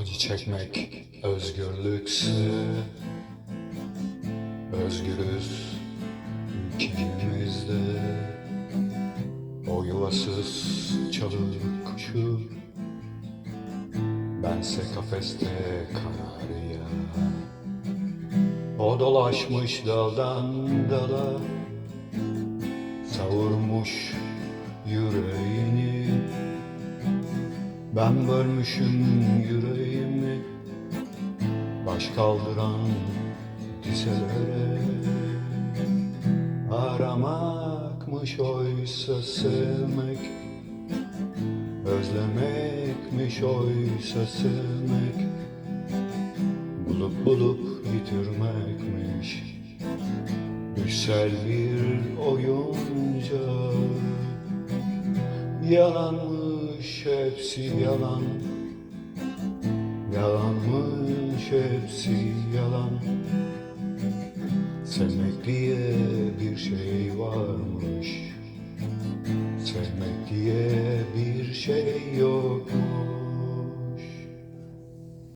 Acı çekmek özgürlükse Özgürüz ikimizde O yuvasız çalır kuşu Bense kafeste kanarya. O dolaşmış daldan dala Savurmuş yüreğini Ben bölmüşüm yüreğimi Baş kaldıran dizelere Aramakmış oysa sevmek Özlemekmiş oysa sevmek. Bulup bulup yitirmekmiş Düşsel bir oyunca. Yalanmış Yalanmış hepsi yalan. Yalanmış hepsi yalan. Sevmek diye bir şey varmış. Sevmek diye bir şey yokmuş.